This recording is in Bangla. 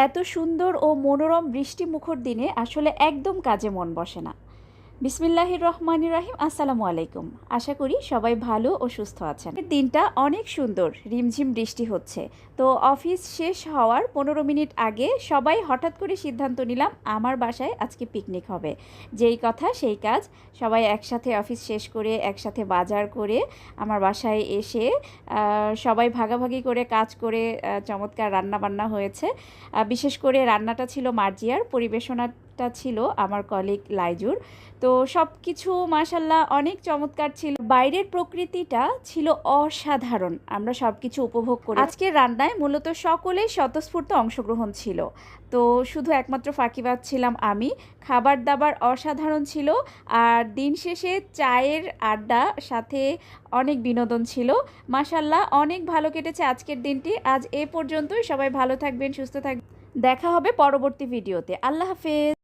এত সুন্দর ও মনোরম বৃষ্টি মুখর দিনে আসলে একদম কাজে মন বসে না। বিসমিল্লাহির রহমান রাহিম আসসালামু আলাইকুম আশা করি সবাই ভালো ও সুস্থ আছেন। দিনটা অনেক সুন্দর, রিমঝিম বৃষ্টি হচ্ছে। তো অফিস শেষ হওয়ার পনেরো মিনিট আগে সবাই হঠাৎ করে সিদ্ধান্ত নিলাম আমার বাসায় আজকে পিকনিক হবে। যেই কথা, সেই কাজ। সবাই একসাথে অফিস শেষ করে, একসাথে বাজার করে, আমার বাসায় এসে সবাই ভাগাভাগি করে, কাজ করে চমৎকার রান্না বান্না হয়েছে বিশেষ করে রান্নাটা ছিল মার্জিয়ার পরিবেশনাটা ছিল আমার কলিগ লাইজুর। তো সব কিছু মাসাল্লাহ অনেক চমৎকার ছিল। বাইরের প্রকৃতিটা ছিল অসাধারণ। আমরা সব কিছু উপভোগ করি আজকের রান্নায় মূলত সকলেই স্বতঃস্ফূর্ত অংশগ্রহণ ছিল। তো শুধু একমাত্র ফাঁকিবাদ ছিলাম আমি। খাবার দাবার অসাধারণ ছিল আর দিন শেষে চায়ের আড্ডা সাথে অনেক বিনোদন ছিল। মাসাল্লাহ অনেক ভালো কেটেছে আজকের দিনটি। আজ এ পর্যন্তই। সবাই ভালো থাকবেন, সুস্থ থাকবেন। দেখা হবে পরবর্তী ভিডিওতে। আল্লাহ হাফেজ।